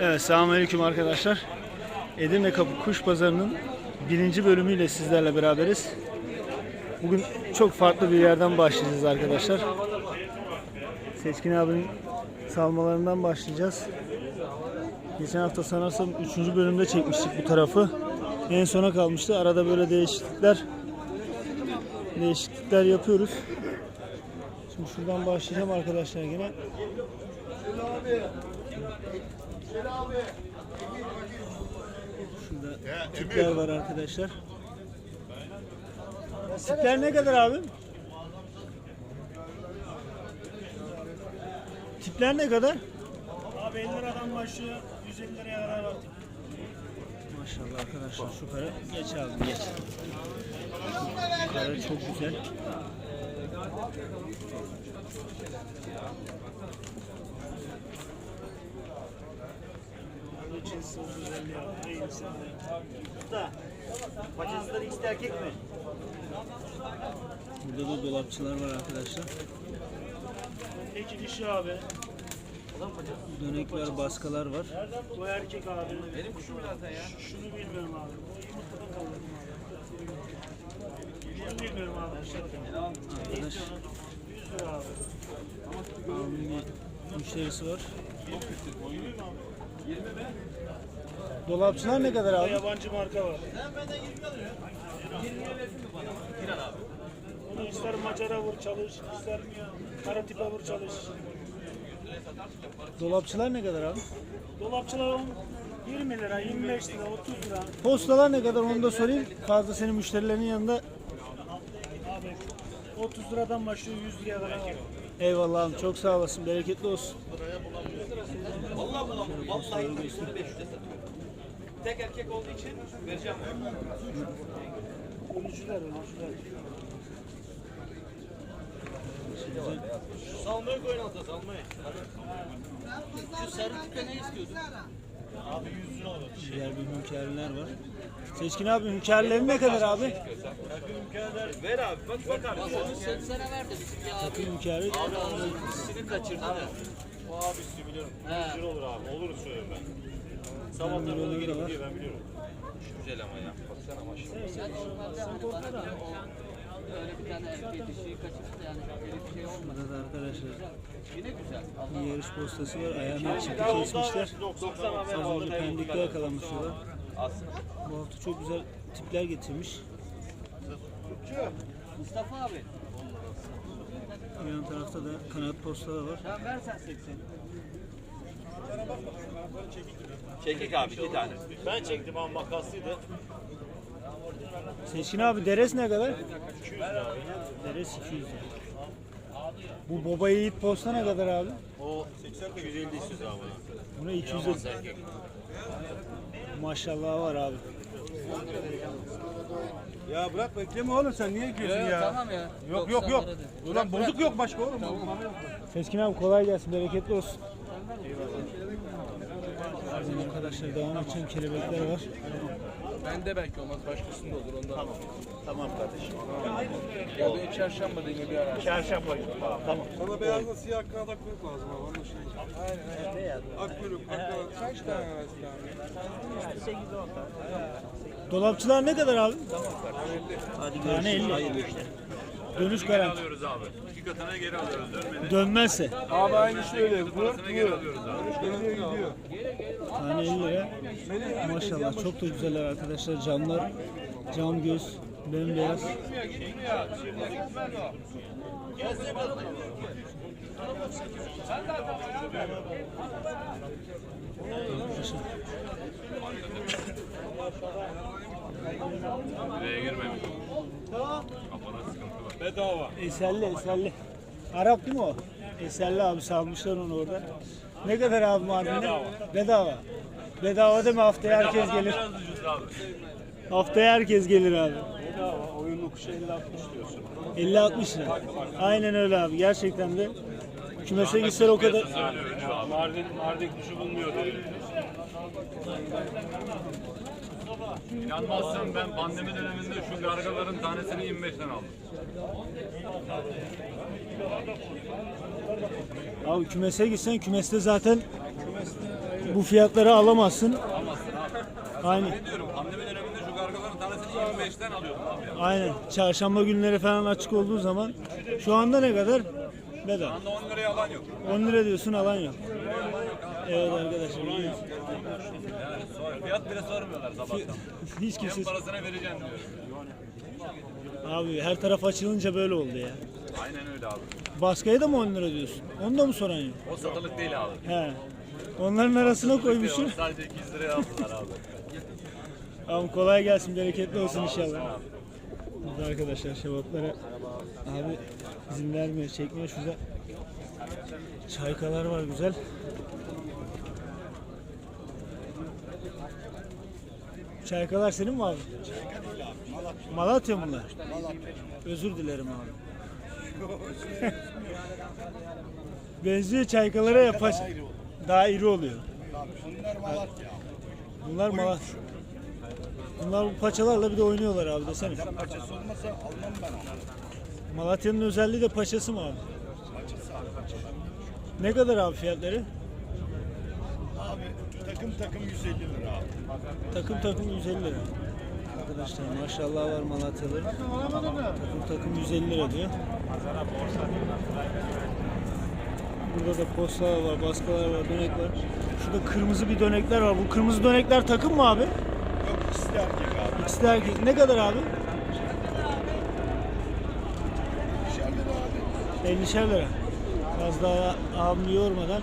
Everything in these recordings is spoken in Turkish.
Evet, selamünaleyküm arkadaşlar. Edirne Kapı Kuş Pazarı'nın birinci bölümüyle sizlerle beraberiz. Bugün çok farklı bir yerden başlayacağız arkadaşlar. Seçkin abinin salmalarından başlayacağız. Geçen hafta sanırsam 3. bölümde çekmiştik bu tarafı. En sona kalmıştı. Arada böyle değişiklikler değişiklikler yapıyoruz. Şimdi şuradan başlayacağım arkadaşlar yine. Şurada tipler var arkadaşlar. Tipler ne kadar abi? Tipler ne kadar? Abi 50 liradan başlıyor, 150 liraya kadar var. Maşallah arkadaşlar şu kara geç abi geç. Şu kara çok güzel. İçin 150 lira. Neyse. Usta, bacasızlar ikisi de erkek mi? Burada da dolapçılar var arkadaşlar. Peki dişi abi. Dönekler, baskalar var. Bu erkek abi. Benim kuşum zaten ya. Şunu bilmiyorum abi. O yumurtadan abi. Şunu bilmiyorum abi. Arkadaş 100 lira abi. abimin bir müşterisi var. Dolapçılar ne kadar abi? yabancı marka var. Bunu ister macara vur çalış, ister kara tipe vur çalış. Dolapçılar ne kadar abi? Dolapçılar on 20 lira, 25 lira, 30 lira. Postalar ne kadar onu da sorayım. Fazla senin müşterilerin yanında. Abi 30 liradan başlıyor 100 liraya kadar. Eyvallah abi çok sağ olasın. Bereketli olsun. Vallahi. Vallahi 2500'e satıyorum. Tek erkek olduğu için vereceğim. Ölücüler, ölücüler. Salmayı koyun alta salmayı. Diğer bir hünkârlar var. Seçkin abi hünkârların ne kadar abi? Ver abi bak bak abi. Onu 80'e verdi bizim ya abi. Takım hünkârı. İkisini kaçırdı da. O abisi biliyorum. He. 100 lira olur abi. Olur söylüyorum ben. Bunu gelip var. gidiyor ben biliyorum. Güzel ama ya. Baksana maşallah. Yani normalde hani bana göre o öyle bir tane erkeği dişiyi kaçırdı yani öyle bir şey olmadı. Burada da arkadaşlar Yine güzel. Allah bir yarış postası var. Ayağına çipi kesmişler. 90 abi. Az önce pendikte. Aslında. Bu hafta çok güzel tipler getirmiş. Mustafa abi. Yan tarafta da kanat postalar var. Sen versen 80. Çekik abi iki tane. Ben çektim ama makaslıydı. Seçkin abi deres ne kadar? Deres 200 lira. Bu baba yiğit posta ne kadar abi? O 250 istiyoruz abi. Buna 250. Maşallah var abi. Ya bırak bekleme oğlum sen niye gidiyorsun ya? Tamam ya. Yok yok yok. Ulan bozuk yok başka oğlum. Seçkin abi kolay gelsin, bereketli olsun. Arkadaşlar devam edeceğim kelebekler var. Bende belki olmaz, başkasında olur ondan. Tamam. Tamam kardeşim. Ya da çarşamba gibi bir ara. Çarşamba. Tamam. Sana beyazla siyah kanat kuyruk lazım abi. Onun şey. Aynen aynen. Ak kuyruk, ak. Kaç tane var Dolapçılar ne kadar abi? Hadi Tane 50. Dönüş garanti. Alıyoruz abi. İki katına geri alıyoruz. Dönmedi. Dönmezse. Abi aynı şöyle. Vur, Parasını geri alıyoruz abi. Gidiyor gidiyor. Tane 50 lira. Maşallah çok da güzeller arkadaşlar. Camlar, cam göz, bembeyaz. Buraya girmemiş. Kafada sıkıntı var. Bedava. Eserli, eserli. Arap değil mi o? Eserli abi salmışlar onu orada. Ne kadar abi mardini? Bedava. Bedava. Bedava değil mi? Haftaya herkes gelir. Haftaya herkes gelir abi. Bedava. Oyunlu kuş 50-60 diyorsun. 50-60 lira. Aynen öyle abi. Gerçekten de kümese gitsen o kadar. Mardin, Mardin kuşu bulmuyor diyor. İnanmazsan ben pandemi döneminde şu gargaların tanesini 25'ten aldım. Abi kümese gitsen kümeste zaten bu fiyatları alamazsın. Aynen. Ne diyorum pandemi 5'ten alıyordum abi. Aynen. Çarşamba günleri falan açık olduğu zaman şu anda ne kadar? Bedava. Şu anda 10 liraya alan yok. 10 lira diyorsun alan yok. Evet arkadaşlar. Yani fiyat bile sormuyorlar sabahtan. Hiç kimse. Hem parasına vereceğim diyor. Abi her taraf açılınca böyle oldu ya. Aynen öyle abi. Baskıya da mı 10 lira diyorsun? Onu da mı soran yok? O satılık değil abi. He. Onların arasına koymuşsun. Sadece 200 liraya aldılar abi. Abi kolay gelsin, bereketli olsun inşallah. Burada arkadaşlar şevaplara abi izin vermiyor, çekmiyor. Şurada çaykalar var güzel. Çaykalar senin mi abi? Malatya mı bunlar? Özür dilerim abi. Benziyor çaykalara ya paş. Daha iri oluyor. Bunlar Malatya. Bunlar Malatya. Bunlar bu paçalarla bir de oynuyorlar abi desene. Paçası olmasa almam ben. Malatya'nın özelliği de paçası mı abi? Ne kadar abi fiyatları? Abi takım takım 150 lira abi. Takım takım 150 lira. Arkadaşlar maşallah var Malatyalı. Takım takım 150 lira diyor. Burada da postalar var, baskalar var, dönek var. Şurada kırmızı bir dönekler var. Bu kırmızı dönekler takım mı abi? İkisi de erkek abi. İkisi de erkek. Ne kadar abi? Dışarıda da abi. 50'şer lira. Az daha abimi yormadan.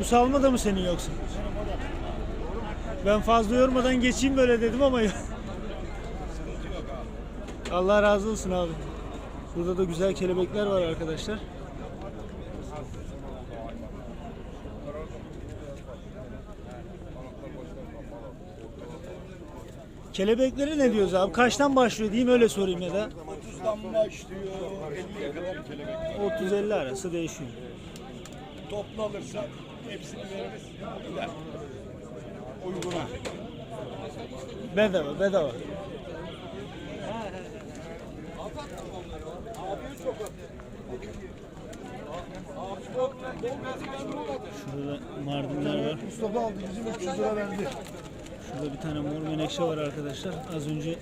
Bu salma da mı senin yoksa? Ben fazla yormadan geçeyim böyle dedim ama Allah razı olsun abi. Burada da güzel kelebekler var arkadaşlar. Kelebekleri ne diyoruz abi? Kaçtan başlıyor diyeyim öyle sorayım ya da. 30'dan başlıyor. 50'ye kadar kelebek. 30-50 arası değişiyor. Toplu alırsak hepsini veririz. Gider. Uyguna. Bedava, bedava. Şurada da mardinler var. Mustafa aldı bizim 300 lira verdi. Şurada bir tane mor menekşe var arkadaşlar. Az önce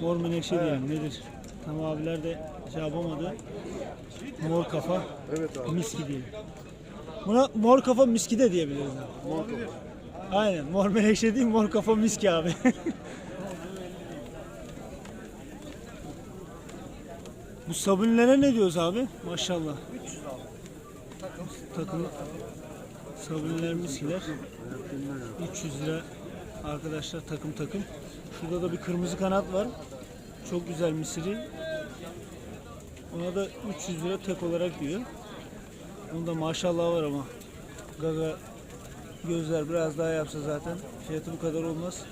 mor menekşe diyelim nedir? Tam abiler de şey yapamadı. Mor kafa. Evet abi. Miski diyelim. Buna mor kafa miski de diyebiliriz abi. Mor kafa. Aynen mor menekşe değil mor kafa miski abi. Bu sabunlere ne diyoruz abi? Maşallah. Takım sabunler miskiler. 300 lira arkadaşlar takım takım. Şurada da bir kırmızı kanat var. Çok güzel misiri. Ona da 300 lira tek olarak diyor. Onda maşallah var ama. Gaga Gözler biraz daha yapsa zaten fiyatı bu kadar olmaz.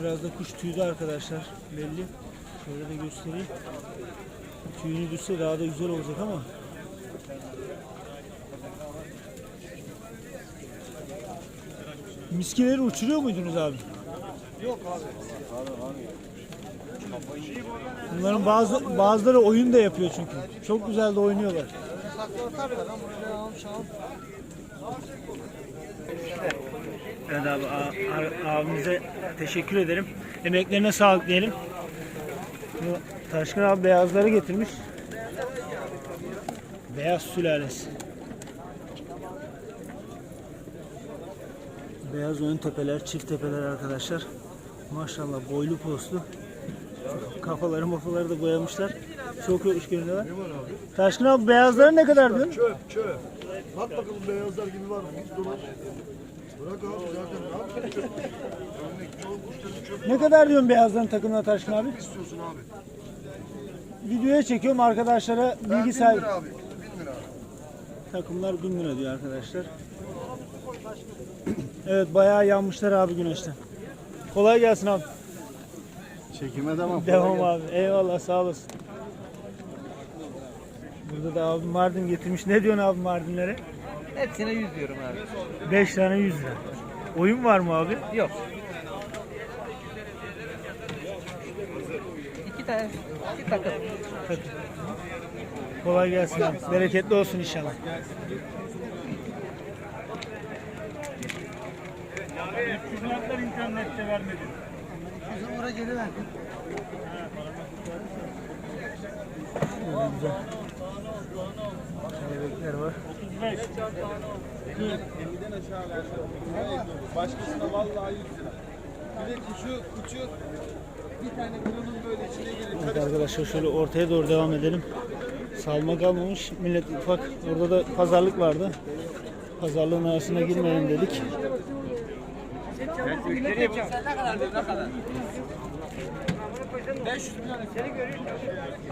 Biraz da kuş tüydü arkadaşlar belli. Şöyle de göstereyim. Tüyünü düşse daha da güzel olacak ama. Miskileri uçuruyor muydunuz abi? Yok abi. Bunların bazı bazıları oyun da yapıyor çünkü. Çok güzel de oynuyorlar. Evet abi abimize teşekkür ederim. Emeklerine sağlık diyelim. Taşkın abi beyazları getirmiş. Beyaz sülalesi. Beyaz ön tepeler, çift tepeler arkadaşlar. Maşallah boylu postlu. Kafaları mafaları da boyamışlar. Çok hoş görünüyorlar. Taşkın abi beyazları ne kadar diyorsun? Çöp çöp. Bak bakalım beyazlar gibi var mı? Bırak abi zaten ne Ne kadar diyorsun beyazların takımına Taşkın abi? istiyorsun abi. Videoya çekiyorum arkadaşlara Ben bilgi 1000 sahibi. lira abi. 1000 lira. Takımlar 1000 lira diyor arkadaşlar. Evet bayağı yanmışlar abi güneşten. Kolay gelsin abi. Çekime devam. Devam abi. Eyvallah sağ olasın. Burada da abi Mardin getirmiş. Ne diyorsun abi Mardinlere? Hepsine 100 diyorum abi. 5 tane 100 lira. Oyun var mı abi? Yok. İki tane, iki takım. Kolay gelsin abi. Bereketli olsun inşallah. Fiyatlar internette vermedin. Bizim oraya geri verdim. Güzel. Kelebekler var. Başkasına vallahi 100 lira. Bir de kuşu, kuşu bir tane bunun böyle içine girin. Evet arkadaşlar şöyle ortaya doğru devam edelim. Salma kalmamış. Millet ufak. Orada da pazarlık vardı. Pazarlığın arasına girmeyelim dedik.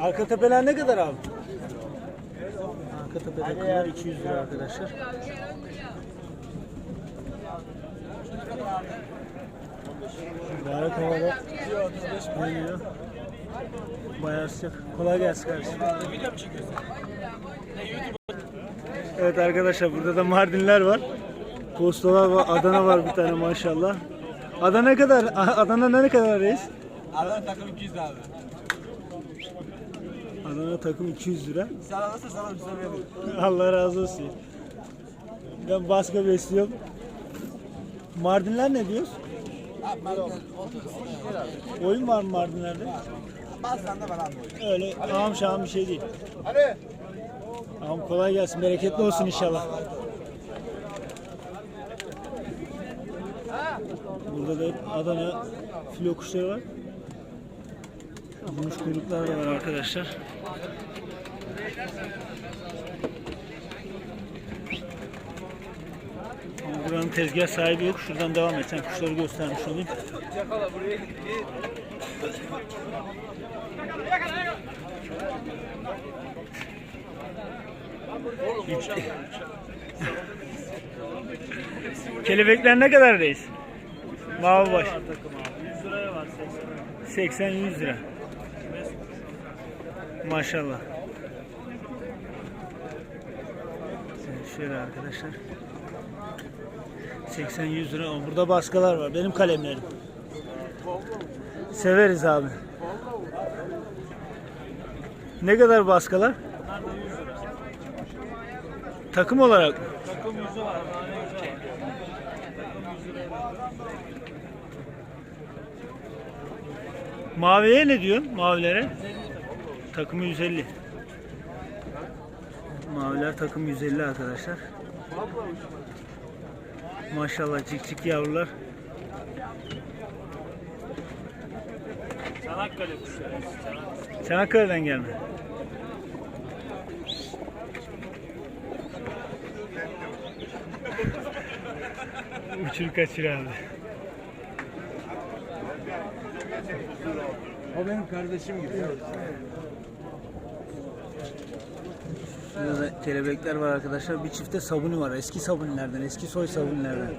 Arka tepeler ne kadar abi? Arka tepede kıyar 200 lira arkadaşlar. Mübarek havada geliyor. Bayağı sıcak. Kolay gelsin kardeşim. Evet arkadaşlar burada da Mardinler var. Postalar var. Adana var bir tane maşallah. Adana ne kadar? Adana ne kadar reis? Adam takım 200 abi. Adana takım 200 lira. Sen alırsa sana bir şey veririm. Allah razı olsun. Ben baska besliyorum. Mardinler ne diyoruz? Abi Oyun var mı Mardinler'de? Bazen de falan böyle. Öyle ağam şahım bir şey değil. Hadi. Ağam kolay gelsin. Bereketli olsun inşallah. Burada da hep Adana filo kuşları var. Gümüş kuyruklar da var arkadaşlar. Buranın tezgah sahibi yok. Şuradan devam et. Sen kuşları göstermiş olayım. Kelebekler ne kadar reis? Mavi baş. 100 liraya var 80 100 lira. Maşallah. Şöyle arkadaşlar. 80 100 lira. Ama Burada baskalar var. Benim kalemlerim. Severiz abi. Ne kadar baskalar? Takım olarak mı? Maviye ne diyorsun? Mavilere? Takımı 150. Maviler takım 150 arkadaşlar. Maşallah cik cik yavrular. Çanakkale kuşları. Çanakkale'den gelme. Uçur kaçır abi. O benim kardeşim gibi. Da kelebekler var arkadaşlar. Bir çifte sabuni var. Eski sabunilerden, eski soy sabunilerden.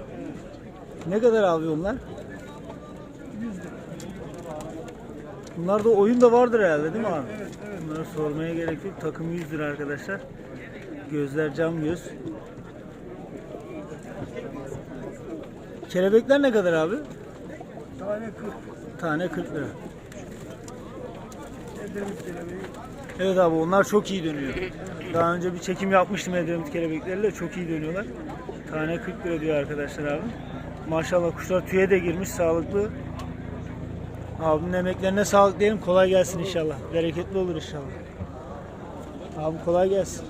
Ne kadar abi onlar? Bunlarda oyun da vardır herhalde değil mi abi? Bunları sormaya gerek yok. Takım 100 lira arkadaşlar. Gözler cam göz. Kelebekler ne kadar abi? Tane 40. Tane 40 lira. Evet abi onlar çok iyi dönüyor. Daha önce bir çekim yapmıştım Edremit kelebekleriyle çok iyi dönüyorlar. Tane 40 lira diyor arkadaşlar abi. Maşallah kuşlar tüye de girmiş sağlıklı. Abinin emeklerine sağlık diyelim. Kolay gelsin inşallah. Bereketli olur inşallah. Abi kolay gelsin.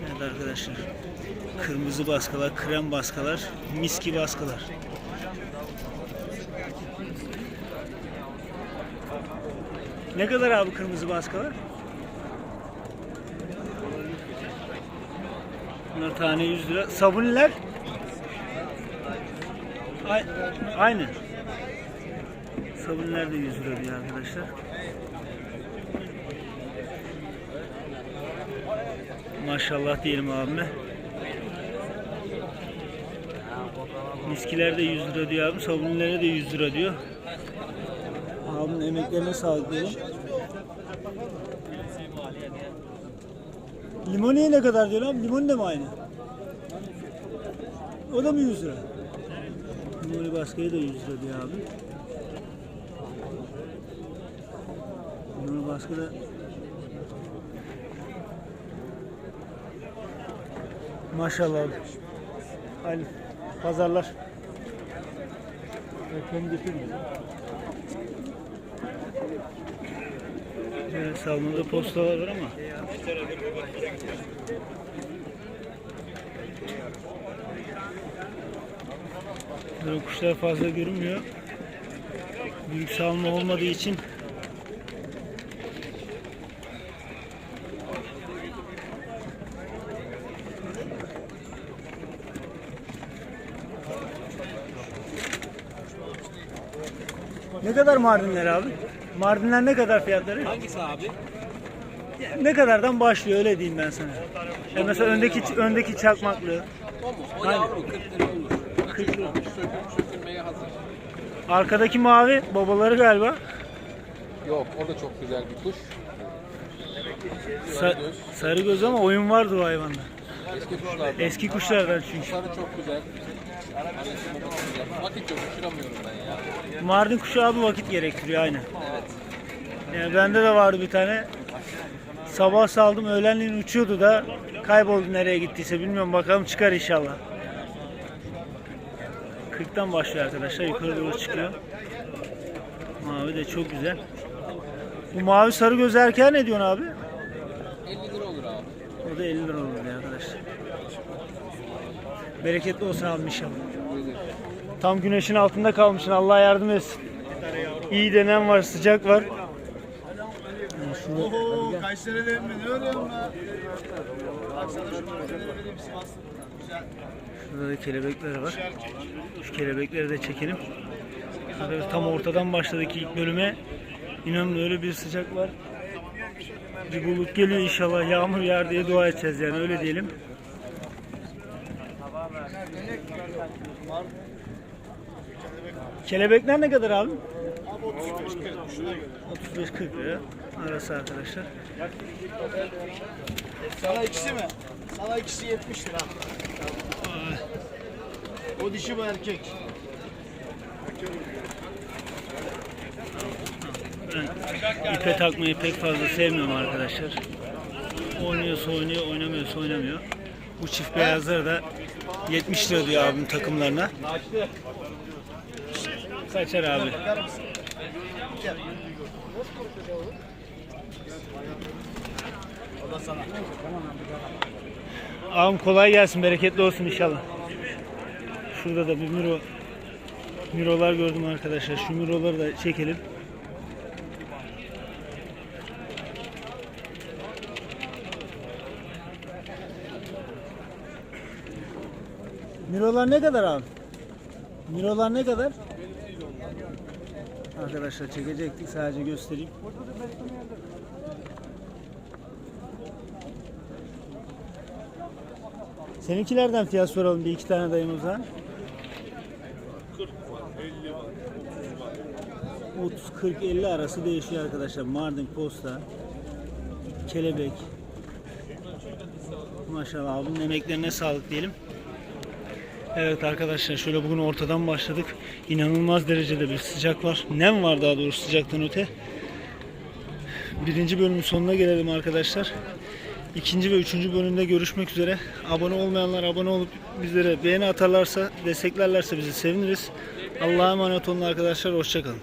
Evet arkadaşlar. Kırmızı baskalar, krem baskalar, miski baskalar. Ne kadar abi kırmızı baskalar? Bunlar tane 100 lira. Sabuniler? Ay- Aynı. Sabuniler de 100 lira diyor arkadaşlar. Maşallah diyelim abime. Miskiler de 100 lira diyor abi. Sabunilere de 100 lira diyor. Abinin emeklerine sağlık diyelim. Limoniye ne kadar diyor abi? Limon de mi aynı? O da mı 100 lira? Limoni baskıyı da 100 lira diyor abi. Limoni baskı da Maşallah. Aynen. Pazarlar. Ekmeğini getirmiyor. Evet, salmada postalar var ama. Böyle kuşlar fazla görünmüyor. Büyük salma olmadığı için Ne kadar Mardinler abi? Mardinler ne kadar fiyatları? Hangisi abi? Ne kadardan başlıyor öyle diyeyim ben sana. Ya mesela öndeki öndeki çakmaklı. O mu? O Aynen. yavru 40 lira olur. 40 lira. Söküm, sökülmeye hazır. Arkadaki mavi babaları galiba. Yok o da çok güzel bir kuş. Sa- sarı göz ama oyun vardı o hayvanda. Eski kuşlardan. Eski kuşlardan çünkü. Kuşları çok güzel. Güzel. Vakit yok uçuramıyorum ben ya. Mardin kuşu abi vakit gerektiriyor aynen. Yani bende de vardı bir tane. Sabah saldım öğlenleyin uçuyordu da kayboldu nereye gittiyse bilmiyorum bakalım çıkar inşallah. 40'tan başlıyor arkadaşlar yukarı doğru çıkıyor. Mavi de çok güzel. Bu mavi sarı göz erkeğe ne diyorsun abi? 50 lira olur abi. O da 50 lira olur diye arkadaşlar. Bereketli olsun abi inşallah. Tam güneşin altında kalmışsın. Allah yardım etsin. İyi denen var, sıcak var. Yani şurada, Oo Kayseri'de mi? Ne örüyorum lan? şurada da kelebekler var. Şu kelebekleri de çekelim. Şurada tam ortadan başladık ilk bölüme. İnanın öyle bir sıcak var. Bir bulut geliyor inşallah yağmur yağar diye dua edeceğiz yani öyle diyelim. Kelebekler ne kadar abi? 35-40 lira arası arkadaşlar. Sana ikisi mi? Sana ikisi 70 lira. O dişi bu erkek. Ben ipe takmayı pek fazla sevmiyorum arkadaşlar. Oynuyorsa oynuyor, oynamıyorsa oynamıyor. Bu çift beyazları da 70 lira diyor abim takımlarına. Kaçar abi. Ağam kolay gelsin, bereketli olsun inşallah. Şurada da bir miro mirolar gördüm arkadaşlar. Şu miroları da çekelim. Mirolar ne kadar abi? Mirolar ne kadar? Arkadaşlar çekecektik sadece göstereyim. Seninkilerden fiyat soralım bir iki tane dayımızdan. 30 40 50 arası değişiyor arkadaşlar. Mardin posta, kelebek. Maşallah abinin emeklerine sağlık diyelim. Evet arkadaşlar şöyle bugün ortadan başladık. İnanılmaz derecede bir sıcak var. Nem var daha doğrusu sıcaktan öte. Birinci bölümün sonuna gelelim arkadaşlar. İkinci ve üçüncü bölümde görüşmek üzere. Abone olmayanlar abone olup bizlere beğeni atarlarsa, desteklerlerse bizi seviniriz. Allah'a emanet olun arkadaşlar. Hoşçakalın.